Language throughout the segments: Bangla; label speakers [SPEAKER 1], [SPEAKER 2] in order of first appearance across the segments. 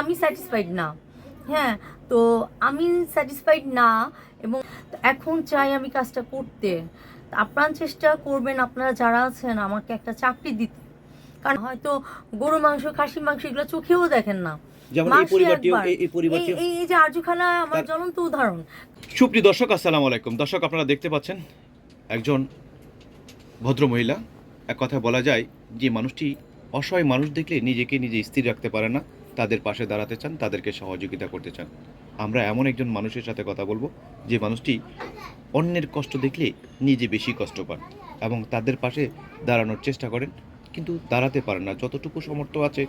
[SPEAKER 1] আমি স্যাটিসফাইড না। হ্যাঁ তো আমি স্যাটিসফাইড না এবং এখন চাই আমি কাজটা করতে। আপ্রাণ চেষ্টা করবেন আপনারা যারা আছেন আমাকে একটা চাকরি দিতে। কারণ হয়তো গরু মাংস খাসি মাংস এগুলো চোখেও দেখেন না।
[SPEAKER 2] এই
[SPEAKER 1] যে আমার
[SPEAKER 2] তার-
[SPEAKER 1] জ্বলন্ত উদাহরণ।
[SPEAKER 2] সুপ্রিয় দর্শক আসসালামু আলাইকুম। দর্শক আপনারা দেখতে পাচ্ছেন একজন ভদ্র মহিলা এক কথা বলা যায় যে মানুষটি অসহায় মানুষ দেখলে নিজেকে নিজে স্থির রাখতে পারে না। তাদের পাশে দাঁড়াতে চান তাদেরকে সহযোগিতা করতে চান। আমরা এমন একজন মানুষের সাথে কথা বলব যে মানুষটি অন্যের কষ্ট দেখলে নিজে বেশি কষ্ট পান এবং তাদের পাশে দাঁড়ানোর চেষ্টা করেন কিন্তু দাঁড়াতে পারেন না। যতটুকু সামর্থ্য আছে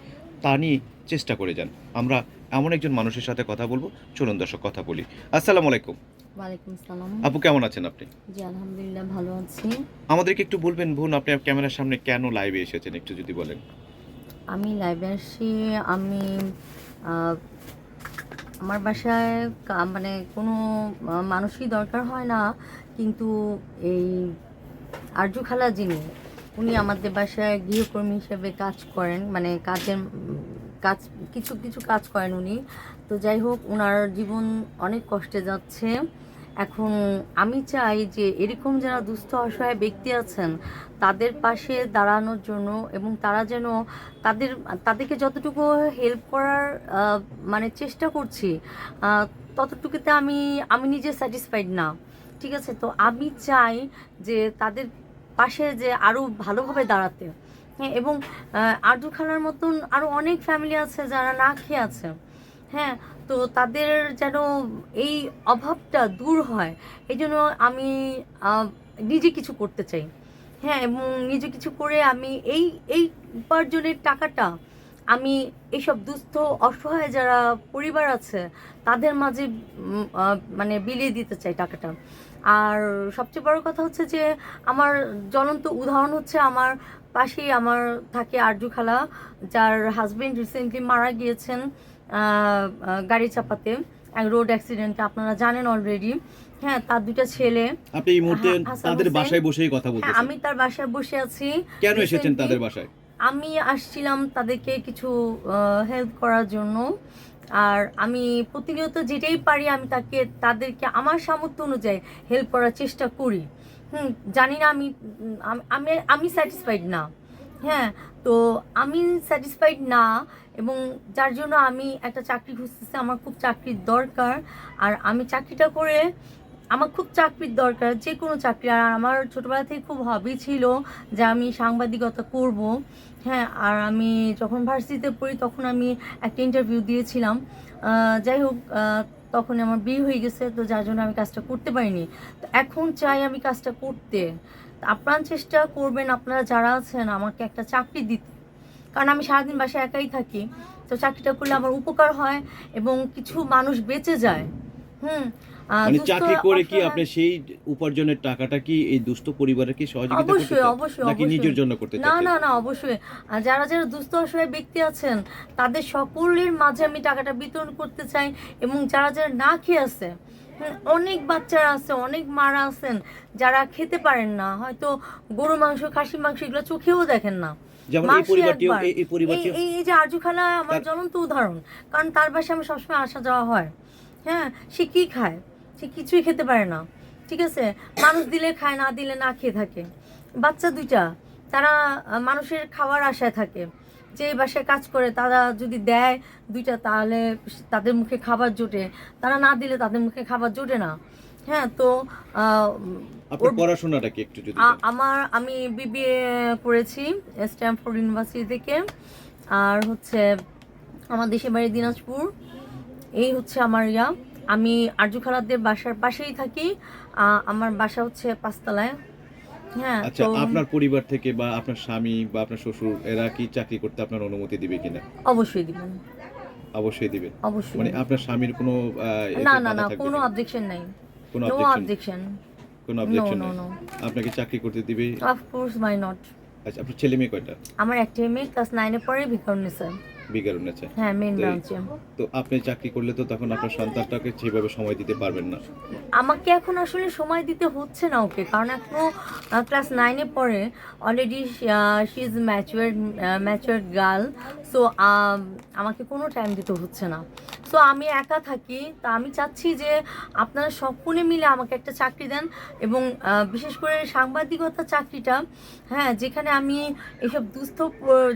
[SPEAKER 2] তা নিয়ে চেষ্টা করে যান। আমরা এমন একজন মানুষের সাথে কথা বলব। চলুন দর্শক কথা বলি। আসসালামু আলাইকুম।
[SPEAKER 1] ওয়ালাইকুম সালাম
[SPEAKER 2] আপু কেমন আছেন আপনি?
[SPEAKER 1] জি আলহামদুলিল্লাহ ভালো আছি।
[SPEAKER 2] আমাদেরকে একটু বলবেন বোন আপনি ক্যামেরার সামনে কেন লাইভে এসেছেন একটু যদি বলেন।
[SPEAKER 1] আমি লাইভে আসি আমি আমার বাসায় মানে কোনো মানুষই দরকার হয় না, কিন্তু এই আরজু খালা যিনি, উনি আমাদের বাসায় গৃহকর্মী হিসেবে কাজ করেন মানে কাজের, কাজ, কিছু কিছু কাজ করেন উনি। তো যাই হোক ওনার জীবন অনেক কষ্টে যাচ্ছে। এখন আমি চাই যে এরকম যারা দুস্থ, অসহায় ব্যক্তি আছেন, তাদের পাশে দাঁড়ানোর জন্য এবং তারা যেন তাদের, তাদেরকে যতটুকু হেল্প করার মানে চেষ্টা করছি ততটুকুতে আমি আমি নিজে স্যাটিসফাইড না। ঠিক আছে? তো আমি চাই যে তাদের পাশে যে আরও ভালোভাবে দাঁড়াতে। হ্যাঁ এবং আরজু খানার মতন আরও অনেক ফ্যামিলি আছে যারা না খেয়ে আছে। হ্যাঁ তো তাদের যেন এই অভাবটা দূর হয়, এই জন্য আমি নিজে কিছু করতে চাই। হ্যাঁ এবং নিজে কিছু করে আমি এই এই উপার্জনের টাকাটা আমি এইসব দুস্থ, অসহায় যারা পরিবার আছে, তাদের মাঝে মানে বিলিয়ে দিতে চাই টাকাটা। আর সবচেয়ে বড় কথা হচ্ছে যে, আমার জ্বলন্ত উদাহরণ হচ্ছে আমার পাশেই আমার থাকে আরজু খালা, যার হাজবেন্ড রিসেন্টলি মারা গিয়েছেন। গাড়ি চাপাতে এক রোড অ্যাক্সিডেন্টে আপনারা জানেন অলরেডি হ্যাঁ তার দুটা ছেলে।
[SPEAKER 2] আপনি এই মুহূর্তে
[SPEAKER 1] হ্যাঁ,
[SPEAKER 2] তাদের বাসায় বসেই কথা
[SPEAKER 1] হ্যাঁ
[SPEAKER 2] বলতেছেন।
[SPEAKER 1] আমি তার বাসায় বসে আছি।
[SPEAKER 2] কেন এসেছেন তাদের বাসায়?
[SPEAKER 1] আমি আসছিলাম তাদেরকে কিছু হেল্প করার জন্য। আর আমি প্রতিনিয়ত যেটাই পারি আমি তাকে তাদেরকে আমার সামর্থ্য অনুযায়ী হেল্প করার চেষ্টা করি। হুম জানি না আমি আমি আমি স্যাটিসফাইড না। হ্যাঁ তো আমি স্যাটিসফাইড না এবং যার জন্য আমি একটা চাকরি খুঁজতেছি, আমার খুব চাকরির দরকার। আর আমি চাকরিটা করে আমার খুব চাকরির দরকার যে কোনো চাকরি। আর আমার ছোটোবেলা থেকে খুব হবি ছিল যে আমি সাংবাদিকতা করব। হ্যাঁ আর আমি যখন ভার্সিটিতে পড়ি তখন আমি একটা ইন্টারভিউ দিয়েছিলাম। যাই হোক তখন আমার বিয়ে হয়ে গেছে, তো যার জন্য আমি কাজটা করতে পারিনি। তো এখন চাই আমি কাজটা করতে। আপ্রাণ চেষ্টা করবেন আপনারা যারা আছেন আমাকে একটা চাকরি দিতে। কারণ আমি সারাদিন বাসায় একাই থাকি তো চাকরিটা করলে আমার উপকার হয় এবং কিছু মানুষ বেঁচে যায়। হুম
[SPEAKER 2] মানে চাকরি করে কি আপনি সেই উপার্জনের টাকাটা কি এই দুস্থ পরিবারের কি সহযোগিতা করতে
[SPEAKER 1] অবশ্যই অবশ্যই
[SPEAKER 2] নাকি নিজের জন্য করতে
[SPEAKER 1] না না না অবশ্যই। যারা যারা দুস্থ অসহায় ব্যক্তি আছেন তাদের সকলের মাঝে আমি টাকাটা বিতরণ করতে চাই এবং যারা যারা না খেয়ে আছে অনেক বাচ্চারা আছে অনেক মারা আছেন যারা খেতে পারেন না। হয়তো গরু মাংস খাসি মাংস এগুলো চোখেও দেখেন না।
[SPEAKER 2] এই
[SPEAKER 1] যে আরজু খালা আমার জ্বলন্ত উদাহরণ কারণ তার বাসায় আমার সবসময় আসা যাওয়া হয়। হ্যাঁ সে কি খায়? সে কিছুই খেতে পারে না। ঠিক আছে? মানুষ দিলে খায় না দিলে না খেয়ে থাকে। বাচ্চা দুইটা তারা মানুষের খাওয়ার আশায় থাকে। যে বাসায় কাজ করে তারা যদি দেয় দুইটা তাহলে তাদের মুখে খাবার জোটে। তারা না দিলে তাদের মুখে খাবার জোটে না। হ্যাঁ তো
[SPEAKER 2] পড়াশোনাটা কি একটু যদি
[SPEAKER 1] আমার আমি বিবিএ করেছি স্ট্যামফোর্ড ইউনিভার্সিটি থেকে। আর হচ্ছে আমার দেশের বাড়ি দিনাজপুর। এই হচ্ছে আমার ইয়া। আমি আরজু খালাদের বাসার পাশেই থাকি। আমার বাসা হচ্ছে পাঁচতলায়।
[SPEAKER 2] আচ্ছা আপনার পরিবার থেকে বা আপনার স্বামী বা আপনার শ্বশুর এরা কি চাকরি করতে আপনার অনুমতি দিবে কিনা?
[SPEAKER 1] অবশ্যই দিবেন
[SPEAKER 2] অবশ্যই দিবেন
[SPEAKER 1] অবশ্যই
[SPEAKER 2] মানে আপনার স্বামীর কোনো
[SPEAKER 1] না না না কোনো? অবজেকশন নাই।
[SPEAKER 2] কোনো
[SPEAKER 1] অবজেকশন
[SPEAKER 2] কোনো অবজেকশন নেই? আপনাকে চাকরি করতে দিবে?
[SPEAKER 1] অফ কোর্স মাই নট
[SPEAKER 2] আচ্ছা আপনার ছেলে মেয়ে কয়টা?
[SPEAKER 1] আমার একটা মেয়ে ক্লাস নাইনে পড়ে ভিকারুন্নেসা
[SPEAKER 2] বিজ্ঞান আছে
[SPEAKER 1] হ্যাঁ মেন ব্রাঞ্চে
[SPEAKER 2] তো আপনি চাকরি করলে তো তখন আপনার সন্তানটাকে সেভাবে সময় দিতে পারবেন না।
[SPEAKER 1] আমাকে এখন আসলে সময় দিতে হচ্ছে না ওকে কারণ এখনও ক্লাস নাইনে পড়ে already she is matured matured girl so আমাকে কোনো টাইম দিতে হচ্ছে না। সো আমি একা থাকি, তা আমি চাচ্ছি যে আপনারা সকলে মিলে আমাকে একটা চাকরি দেন এবং বিশেষ করে সাংবাদিকতা চাকরিটা হ্যাঁ যেখানে আমি এসব দুস্থ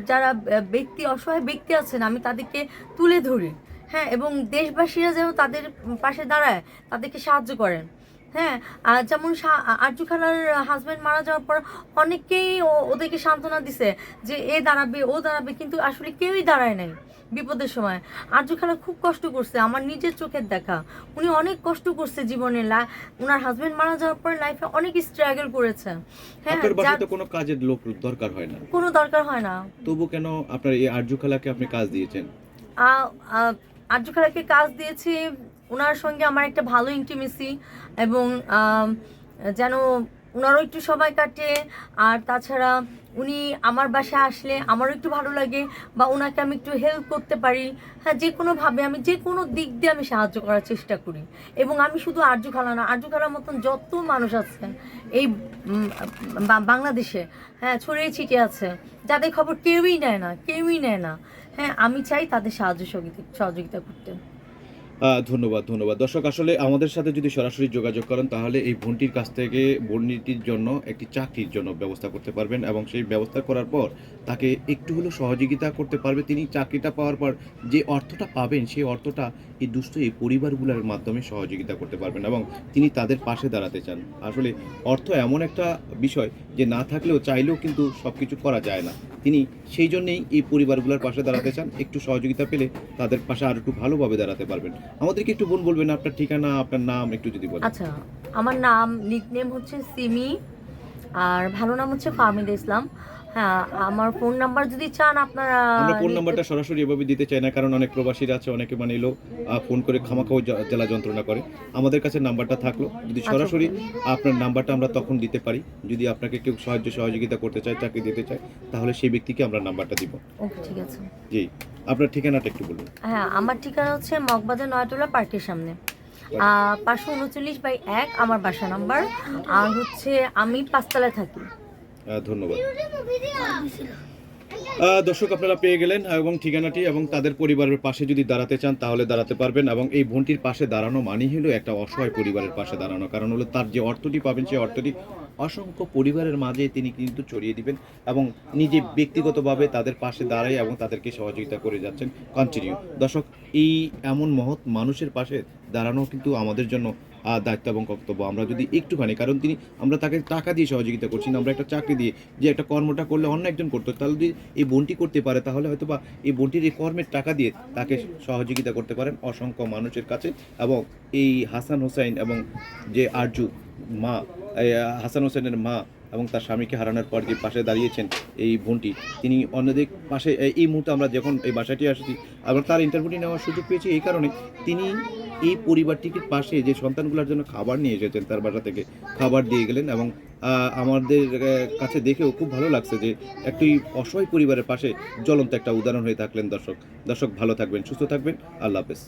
[SPEAKER 1] যারা ব্যক্তি, অসহায় ব্যক্তি আছেন, আমি তাদেরকে তুলে ধরি হ্যাঁ এবং দেশবাসীরা যেন তাদের পাশে দাঁড়ায়, তাদেরকে সাহায্য করেন। হ্যাঁ যেমন আরজু খালার হাজব্যান্ড মারা যাওয়ার পর অনেকেই ওদেরকে সান্ত্বনা দিছে যে এ দাঁড়াবে ও দাঁড়াবে কিন্তু আসলে কেউই দাঁড়ায় নাই বিপদের সময়। আরজু খালা খুব কষ্ট করছে আমার নিজের চোখের দেখা। উনি অনেক কষ্ট করছে জীবনে ওনার হাজব্যান্ড মারা যাওয়ার পর লাইফে অনেক স্ট্রাগল করেছে। হ্যাঁ
[SPEAKER 2] কোনো কাজের লোক দরকার হয় না।
[SPEAKER 1] কোনো দরকার হয় না।
[SPEAKER 2] তবু কেন আপনার এই আর্য খেলাকে আপনি কাজ দিয়েছেন?
[SPEAKER 1] আর্য খালাকে কাজ দিয়েছি ওনার সঙ্গে আমার একটা ভালো ইন্টিমেসি এবং যেন ওনারও একটু সময় কাটে, আর তাছাড়া উনি আমার বাসায় আসলে আমারও একটু ভালো লাগে বা ওনাকে আমি একটু হেল্প করতে পারি। হ্যাঁ যে কোনোভাবে আমি যে কোনো দিক দিয়ে আমি সাহায্য করার চেষ্টা করি। এবং আমি শুধু আর্য খালা না আর্য খালার মতন যত মানুষ আছে এই বাংলাদেশে হ্যাঁ ছড়িয়ে ছিটিয়ে আছে, যাদের খবর কেউই নেয় না, কেউই নেয় না। হ্যাঁ আমি চাই তাদের সাহায্য সহযোগিতা- করতে।
[SPEAKER 2] ধন্যবাদ ধন্যবাদ। দর্শক, আসলে আমাদের সাথে যদি সরাসরি যোগাযোগ করেন, তাহলে এই বোনটির কাছ থেকে বোনটির জন্য একটি চাকরির জন্য ব্যবস্থা করতে পারবেন এবং সেই ব্যবস্থা করার পর তাকে একটু হলেও সহযোগিতা করতে পারবে। তিনি চাকরিটা পাওয়ার পর যে অর্থটা পাবেন, সেই অর্থটা এই দুস্থ এই পরিবারগুলোর মাধ্যমে সহযোগিতা করতে পারবেন এবং তিনি তাদের পাশে দাঁড়াতে চান। আসলে অর্থ এমন একটা বিষয় যে না থাকলেও চাইলেও কিন্তু সব কিছু করা যায় না। তিনি সেই জন্যেই এই পরিবারগুলোর পাশে দাঁড়াতে চান। একটু সহযোগিতা পেলে তাদের পাশে আরও একটু ভালোভাবে দাঁড়াতে পারবেন। আমাদেরকে একটু বোন বলবেন, আপনার ঠিকানা, আপনার নাম একটু যদি বলেন।
[SPEAKER 1] আচ্ছা আমার নাম নিকনেম হচ্ছে সিমি, আর ভালো নাম হচ্ছে ফাহমিদা ইসলাম। হ্যাঁ আমার ফোন নাম্বার যদি চান আপনারা
[SPEAKER 2] আমরা ফোন নাম্বারটা সরাসরি এভাবে দিতে চাই না কারণ অনেক প্রবাসীরা আছে অনেকে মানে এলো ফোন করে খামাখাও জ- জ্বালা যন্ত্রণা করে। আমাদের কাছে নাম্বারটা থাকল যদি
[SPEAKER 1] আচ্ছা,
[SPEAKER 2] সরাসরি আপনার নাম্বারটা আমরা তখন দিতে পারি। যদি আপনাকে কেউ সাহায্য সহযোগিতা করতে চায় চাকরি দিতে চায় তাহলে সেই ব্যক্তিকে আমরা নাম্বারটা দিব।
[SPEAKER 1] ওকে ঠিক আছে।
[SPEAKER 2] জি। আপনার ঠিকানাটা একটু বলুন।
[SPEAKER 1] হ্যাঁ আমার ঠিকানা হচ্ছে মগবাজার নয়টোলা পার্কের সামনে। পাঁচশো উনচল্লিশ বাই এক আমার বাসা নাম্বার আর হচ্ছে আমি পাঁচতলায় থাকি।
[SPEAKER 2] ধন্যবাদ। দর্শক আপনারা পেয়ে গেলেন এবং ঠিকানাটি এবং তাদের পরিবারের পাশে যদি দাঁড়াতে চান তাহলে দাঁড়াতে পারবেন এবং এই বোনটির পাশে দাঁড়ানো মানেই হলো একটা অসহায় পরিবারের পাশে দাঁড়ানো। কারণ হলো তার যে অর্থটি পাবেন সেই অর্থটি অসংখ্য পরিবারের মাঝে তিনি কিন্তু ছড়িয়ে দিবেন এবং নিজে ব্যক্তিগতভাবে তাদের পাশে দাঁড়ায় এবং তাদেরকে সহযোগিতা করে যাচ্ছেন। কন্টিনিউ দর্শক এই এমন মহৎ মানুষের পাশে দাঁড়ানো কিন্তু আমাদের জন্য দায়িত্ব এবং কর্তব্য। আমরা যদি একটুখানি, কারণ তিনি, আমরা তাকে টাকা দিয়ে সহযোগিতা করছি না, আমরা একটা চাকরি দিয়ে যে একটা কর্মটা করলে অন্য একজন করতো, তাহলে যদি এই বোনটি করতে পারে, তাহলে হয়তো বা এই বোনটির এই কর্মের টাকা দিয়ে তাকে সহযোগিতা করতে পারেন অসংখ্য মানুষের কাছে এবং এই হাসান হোসাইন এবং যে আরজু মা হাসান হোসেনের মা এবং তার স্বামীকে হারানোর পর যে পাশে দাঁড়িয়েছেন এই বোনটি, তিনি অন্যদের পাশে, এই- মুহূর্তে আমরা যখন এই বাসাটি আসছি আবার তার ইন্টারভিউটি নেওয়ার সুযোগ পেয়েছি এই কারণে। তিনি এই পরিবারটিকে পাশে যে সন্তানগুলোর জন্য খাবার নিয়ে এসেছেন তার বাসা থেকে খাবার দিয়ে গেলেন এবং আমাদের কাছে দেখেও খুব ভালো লাগছে যে একটি অসহায় পরিবারের পাশে জ্বলন্ত একটা উদাহরণ হয়ে থাকলেন দর্শক। দর্শক ভালো থাকবেন, সুস্থ থাকবেন। আল্লাহ হাফেজ।